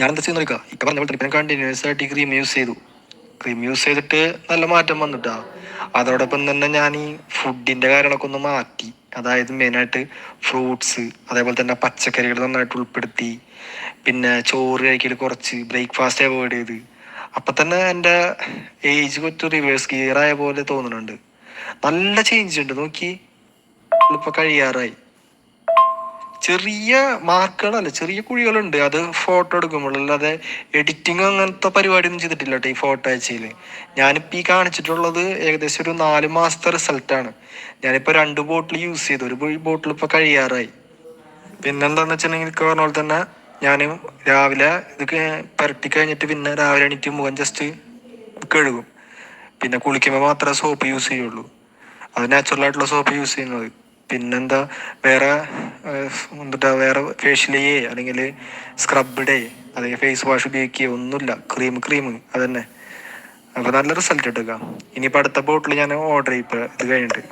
ഞാൻ എന്താ ചെയ്യുന്ന നോക്കാം ഇപ്പം പറഞ്ഞ പോലെ തന്നെ കണ്ടിന്യൂസ് ആയിട്ട് ഈ ക്രീം യൂസ് ചെയ്തു. ക്രീം യൂസ് ചെയ്തിട്ട് നല്ല മാറ്റം വന്നിട്ടാ. അതോടൊപ്പം തന്നെ ഞാൻ ഈ ഫുഡിന്റെ കാര്യങ്ങളൊക്കെ ഒന്ന് മാറ്റി. അതായത് മെയിനായിട്ട് ഫ്രൂട്ട്സ് അതേപോലെ തന്നെ പച്ചക്കറികൾ നന്നായിട്ട് ഉൾപ്പെടുത്തി. പിന്നെ ചോറ് കഴിക്കൽ കുറച്ച് ബ്രേക്ക്ഫാസ്റ്റ് അവോയ്ഡ് ചെയ്ത്. അപ്പം തന്നെ എന്റെ ഏജ് കൊച്ചു റിവേഴ്സ് ഗിയർ ആയ പോലെ തോന്നുന്നുണ്ട്. നല്ല ചേഞ്ച് ഉണ്ട്. നോക്കി. ഇപ്പോൾ കഴിയാറായി. ചെറിയ മാർക്കുകളല്ല ചെറിയ കുഴികളുണ്ട്. അത് ഫോട്ടോ എടുക്കുമ്പോൾ അല്ലാതെ എഡിറ്റിംഗ് അങ്ങനത്തെ പരിപാടിയൊന്നും ചെയ്തിട്ടില്ല കേട്ടോ ഈ ഫോട്ടോ അയച്ചതിൽ. ഞാനിപ്പോൾ ഈ കാണിച്ചിട്ടുള്ളത് ഏകദേശം ഒരു നാല് മാസത്തെ റിസൾട്ടാണ് ഞാനിപ്പോൾ രണ്ട് ബോട്ടിൽ യൂസ് ചെയ്തു. ഒരു ബോട്ടിൽ ഇപ്പോൾ കഴിയാറായി. പിന്നെന്താണെന്ന് വെച്ചിട്ടുണ്ടെങ്കിൽ പറഞ്ഞ പോലെ തന്നെ ഞാൻ രാവിലെ ഇത് പുരട്ടി കഴിഞ്ഞിട്ട് പിന്നെ രാവിലെ എണീറ്റ് മുഖം ജസ്റ്റ് കഴുകും. പിന്നെ കുളിക്കുമ്പോൾ മാത്രമേ സോപ്പ് യൂസ് ചെയ്യുള്ളൂ. അത് നാച്ചുറൽ ആയിട്ടുള്ള സോപ്പ് യൂസ് ചെയ്യുന്നത്. പിന്നെന്താ വേറെ എന്താ വേറെ ഫേഷ്യൽ അല്ലെങ്കിൽ സ്ക്രബ് ഡേ അല്ലെങ്കിൽ ഫേസ് വാഷ് ഉപയോഗിക്കുകയോ ഒന്നുമില്ല. ക്രീം ക്രീം അതന്നെ. അപ്പോൾ നല്ല റിസൾട്ട് എടുക്കാം ഇനിയിപ്പോൾ അടുത്ത ബോട്ടിൽ ഞാൻ ഓർഡർ ചെയ്യും ഇപ്പോൾ ഇത് കഴിഞ്ഞിട്ട്.